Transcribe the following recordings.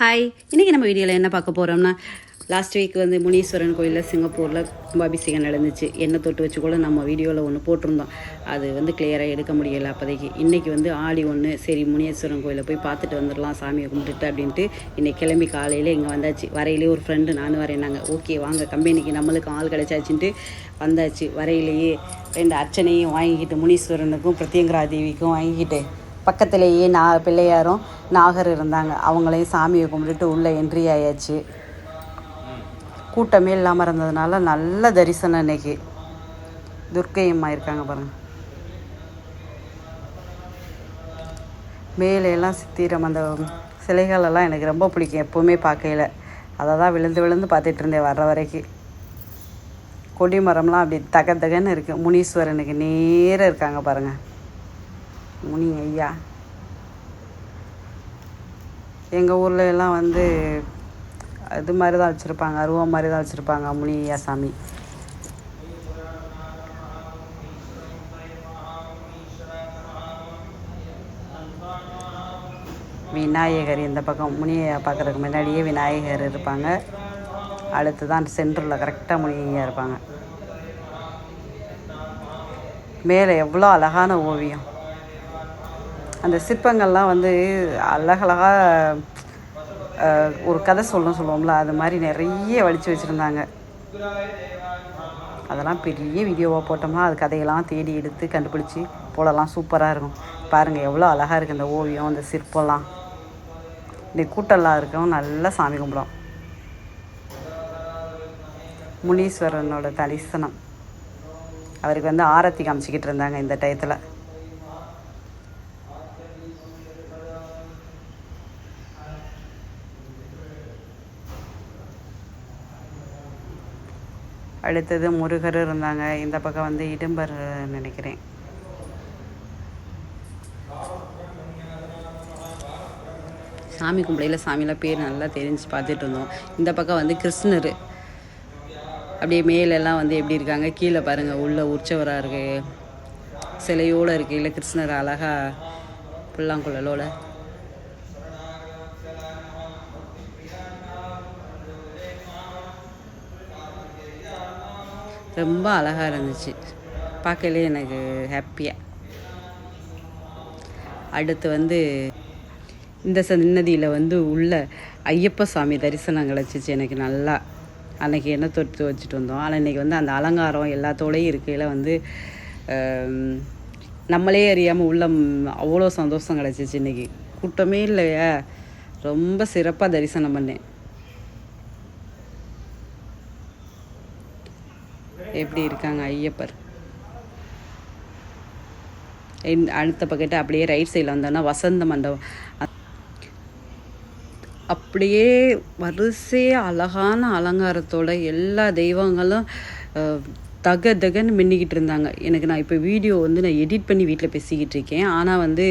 Hi இன்றைக்கி நம்ம வீடியோவில் என்ன பார்க்க போகிறோம்னா லாஸ்ட் வீக் வந்து முனீஸ்வரன் கோயிலில் சிங்கப்பூரில் கும்பாபிஷேகம் நடந்துச்சு. எண்ணெய் தொட்டு வச்சு கூட நம்ம வீடியோவில் ஒன்று போட்டிருந்தோம். அது வந்து கிளியராக எடுக்க முடியலை அப்போதைக்கு. இன்றைக்கி வந்து ஆடி ஒன்று சரி முனீஸ்வரன் கோயிலில் போய் பார்த்துட்டு வந்துடலாம் சாமியை கும்பிட்டுட்டு அப்படின்ட்டு இன்றைக்கி கிளம்பி காலையில் இங்கே வந்தாச்சு. வரையிலே ஒரு ஃப்ரெண்டு நானும் வரேனாங்க ஓகே வாங்க கம்பெனிக்கு நம்மளுக்கு ஆள் கிடச்சாச்சுன்ட்டு வந்தாச்சு. வரையிலேயே ரெண்டு அர்ச்சனையும் வாங்கிக்கிட்டு முனீஸ்வரனுக்கும் பிரத்யங்கரா தேவிக்கும் வாங்கிக்கிட்டு பக்கத்துலேயே நா பிள்ளையாரும் நாகர் இருந்தாங்க. அவங்களையும் சாமியை கும்பிட்டுட்டு உள்ளே என்ட்ரி ஆயாச்சு. கூட்டமே இல்லாமல் இருந்ததுனால நல்ல தரிசனம் இன்னைக்கு. துர்க்கை அம்மா இருக்காங்க பாருங்க. மேலையெல்லாம் சித்திரம் அந்த சிலைகளெல்லாம் எனக்கு ரொம்ப பிடிக்கும் எப்போவுமே பார்க்கையில். அதை தான் விழுந்து விழுந்து பார்த்துட்டு இருந்தேன் வர்ற வரைக்கும் கொடி மரம்லாம் அப்படி தக தகன்னு இருக்குது முனீஸ்வரனுக்கு நேராக இருக்காங்க பாருங்கள் முனி ஐயா. எங்கள் ஊர்ல எல்லாம் வந்து இது மாதிரி தான் வச்சுருப்பாங்க அருவம் மாதிரி தான் வச்சுருப்பாங்க முனி ஐயா சாமி. விநாயகர் இந்த பக்கம் முனியை பார்க்குறதுக்கு முன்னாடியே விநாயகர் இருப்பாங்க. அடுத்து தான் சென்டரில் கரெக்டாக முனியாக இருப்பாங்க. மேலே எவ்வளோ அழகான ஓவியம். அந்த சிற்பங்கள்லாம் வந்து அழகழகாக ஒரு கதை சொல்லணும் சொல்லுவோம்ல அது மாதிரி நிறைய வலித்து வச்சுருந்தாங்க. அதெல்லாம் பெரிய வீடியோவாக போட்டோம்னா அது கதையெல்லாம் தேடி எடுத்து கண்டுபிடிச்சி போடலாம் சூப்பராக இருக்கும். பாருங்கள் எவ்வளோ அழகாக இருக்குது இந்த ஓவியம் அந்த சிற்பம்லாம். இந்த கூட்டம்லாம் இருக்கும் நல்லா சாமி கும்பிடும். முனீஸ்வரனோட தரிசனம். அவருக்கு வந்து ஆரத்தி காமிச்சிக்கிட்டு இருந்தாங்க இந்த டயத்தில். அடுத்தது முருகர் இருந்தாங்க. இந்த பக்கம் வந்து இடும்பர் நினைக்கிறேன். சாமி கும்பிடையில் சாமியெல்லாம் பேர் நல்லா தெரிஞ்சு பார்த்துட்டு இருந்தோம். இந்த பக்கம் வந்து கிருஷ்ணர். அப்படியே மேலெல்லாம் வந்து எப்படி இருக்காங்க? கீழே பாருங்கள் உள்ள உற்சவராக இருக்குது சிலையோடு இருக்குது இல்லை கிருஷ்ணர் அழகா புல்லாங்குழலோட. ரொம்ப அழகாக இருந்துச்சு. பார்க்கலே எனக்கு ஹாப்பியாக அடுத்து வந்து இந்த சன்னதியில் வந்து உள்ள ஐயப்ப சாமி தரிசனம் கிடச்சிச்சு எனக்கு நல்லா. அன்றைக்கி என்ன தொட்டு வச்சுட்டு வந்தோம். ஆனால் இன்றைக்கி வந்து அந்த அலங்காரம் எல்லாத்தோடையும் இருக்கையில் வந்து நம்மளே அறியாமல் உள்ள அவ்வளோ சந்தோஷம் கிடச்சிச்சு இன்றைக்கி கூட்டமே இல்லையா. ரொம்ப சிறப்பாக தரிசனம் பண்ணேன். எப்படி இருக்காங்க ஐயப்பர்? அடுத்த பக்கெட்டு அப்படியே ரைட் சைடில் வந்தோன்னா வசந்த மண்டபம். அ- அப்படியே வரிசையாக அழகான அலங்காரத்தோட எல்லா தெய்வங்களும் தக தகன்னு மின்னிக்கிட்டு இருந்தாங்க. எனக்கு நான் இப்போ வீடியோ வந்து நான் எடிட் பண்ணி வீட்டில் பேசிக்கிட்டு இருக்கேன். ஆனால் வந்து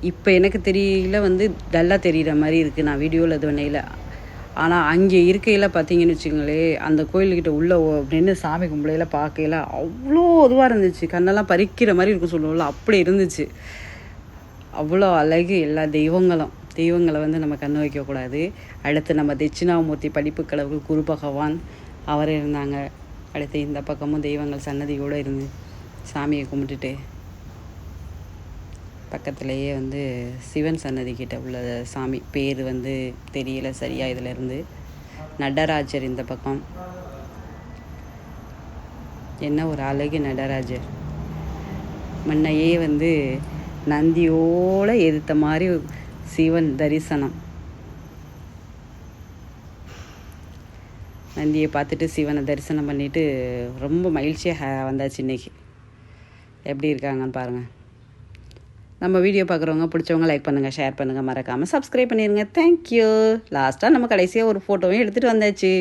இப்போ எனக்கு தெரியல வந்து டல்லாக தெரிகிற மாதிரி இருக்குது நான் வீடியோவில் இது பண்ணையில் ஆனால் அங்கே இருக்கையில் பார்த்தீங்கன்னு வச்சுங்களேன் அந்த கோயில்கிட்ட உள்ளே நின்று சாமி கும்பலையில் பார்க்கையில அவ்வளோ இதுவாக இருந்துச்சு. கண்ணெல்லாம் பறிக்கிற மாதிரி இருக்கும் சொல்லுவோம்ல அப்படி இருந்துச்சு. அவ்வளோ அழகு எல்லா தெய்வங்களும். தெய்வங்களை வந்து நம்ம கண்ணு வைக்கக்கூடாது அடுத்து நம்ம தட்சிணாமூர்த்தி படிப்பு கடவுள் குரு பகவான் அவர் இருந்தாங்க. அடுத்து இந்த பக்கமும் தெய்வங்கள் சன்னதியோடு இருந்து சாமியை கும்பிட்டுட்டு பக்கத்துலேயே வந்து சிவன் சன்னதி கிட்ட உள்ள சாமி பேர் வந்து தெரியல சரியாக இதுலேருந்து. நடராஜர் இந்த பக்கம். என்ன ஒரு அழகு நடராஜர். முன்னையே வந்து நந்தியோட எதிர்த்த மாதிரி சிவன் தரிசனம். நந்தியை பார்த்துட்டு சிவனை தரிசனம் பண்ணிட்டு ரொம்ப மகிழ்ச்சியாக வந்தாச்சு இன்னைக்கு. எப்படி இருக்காங்கன்னு பாருங்கள் நம்ம வீடியோ பார்க்குறவங்க பிடிச்சவங்க லைக் பண்ணுங்கள் ஷேர் பண்ணுங்கள் மறக்காமல் சப்ஸ்கிரைப் பண்ணிடுங்க தேங்க்யூ லாஸ்ட்டாக நம்ம கடைசியாக ஒரு ஃபோட்டோவையும் எடுத்துகிட்டு வந்தாச்சு.